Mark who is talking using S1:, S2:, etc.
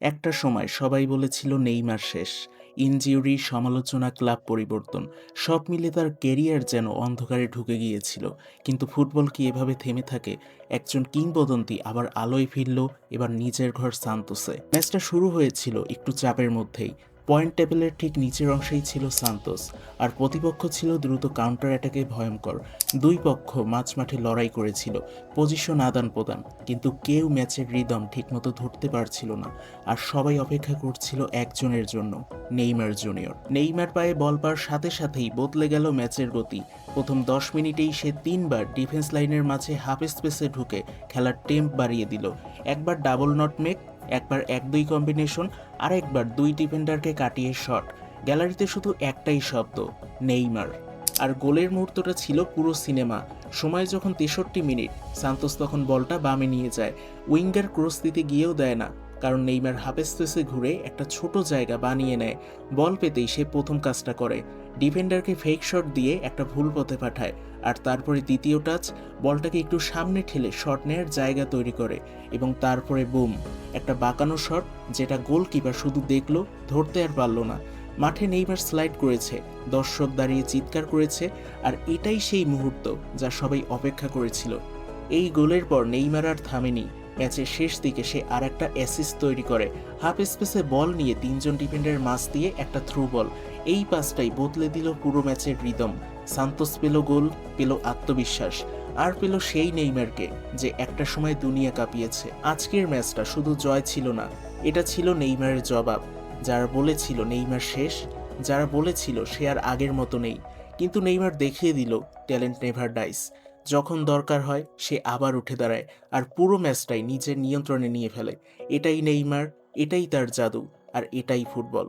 S1: একটা সময় সবাই বলেছিল নেইমার শেষ। ইনজিউরি সমালোচনা, ক্লাব পরিবর্তন, সব মিলে তার কেরিয়ার যেন অন্ধকারে ঢুকে গিয়েছিল। কিন্তু ফুটবল কি এভাবে থেমে থাকে? একজন কিংবদন্তি আবার আলোয় ফিরল, এবার নিজের ঘর সান্তোসে। ম্যাচটা শুরু হয়েছিল একটু চাপের মধ্যেই। পয়েন্ট টেবিলের ঠিক নিচের অংশেই ছিল সান্তোস, আর প্রতিপক্ষ ছিল দ্রুত কাউন্টার অ্যাটাকে ভয়ঙ্কর। দুই পক্ষ মাঝ মাঠে লড়াই করেছিল পজিশন আদান প্রদান কিন্তু কেউ ম্যাচের রিদম ঠিকমতো ধরতে পারছিল না, আর সবাই অপেক্ষা করছিল একজনের জন্য, নেইমার জুনিয়র নেইমার পায়ে বল পাওয়ার সাথে সাথেই বদলে গেল ম্যাচের গতি। প্রথম দশ মিনিটেই সে তিনবার ডিফেন্স লাইনের মাঝে হাফ স্পেসে ঢুকে খেলার টেম্প বাড়িয়ে দিল। একবার ডাবল নট মেক একবার এক দুই কম্বিনেশন আর একবার দুই ডিফেন্ডারকে কাটিয়ে শট গ্যালারিতে শুধু একটাই শব্দ, নেইমার। আর গোলের মুহূর্তটা ছিল পুরো সিনেমা। সময় যখন তেষট্টি মিনিট, সান্তোস তখন বলটা বামে নিয়ে যায়। উইঙ্গার ক্রস দিতে গিয়েও দেয় না, কারণ নেইমার হাফ স্পেসে ঘুরে একটা ছোট জায়গা বানিয়ে নেয়। বল পেতেই সে প্রথম কাজটা করে। ডিফেন্ডারকে ফেক শট দিয়ে একটা ভুল পথে পাঠায়। আর তারপরে দ্বিতীয় টাচ বলটাকে একটু সামনে ঠেলে শট নেয়ার জায়গা তৈরি করে। এবং তারপরে বুম একটা বাঁকানো শট যেটা গোলকিপার শুধু দেখল, ধরতে আর পারল না। মাঠে নেইমার স্লাইড করেছে, দর্শক দাঁড়িয়ে চিৎকার করেছে, আর এটাই সেই মুহূর্ত যা সবাই অপেক্ষা করেছিল। এই গোলের পর নেইমার আর থামেনি। ম্যাচের শেষ দিকে সে আর একটা অ্যাসিস্ট তৈরি করে। হাফ স্পেসে বল নিয়ে তিনজন ডিফেন্ডারের মাছ দিয়ে একটা থ্রু বল এই পাসটাই বদলে দিল পুরো ম্যাচের রিদম সান্তোস পেল গোল, পেল আত্মবিশ্বাস। আর পেল সেই নেইমারকে, যে একটা সময় দুনিয়া কাঁপিয়েছে। আজকের ম্যাচটা শুধু জয় ছিল না, এটা ছিল নেইমারের জবাব। যারা বলেছিল নেইমার শেষ, যারা বলেছিল সে আর আগের মতো নেই। কিন্তু নেইমার দেখিয়ে দিল ট্যালেন্ট নেভার ডাইস। যখন দরকার হয়, সে আবার উঠে দাঁড়ায় আর পুরো ম্যাচটাই নিজের নিয়ন্ত্রণে নিয়ে ফেলে। এটাই নেইমার, এটাই তার জাদু, আর এটাই ফুটবল।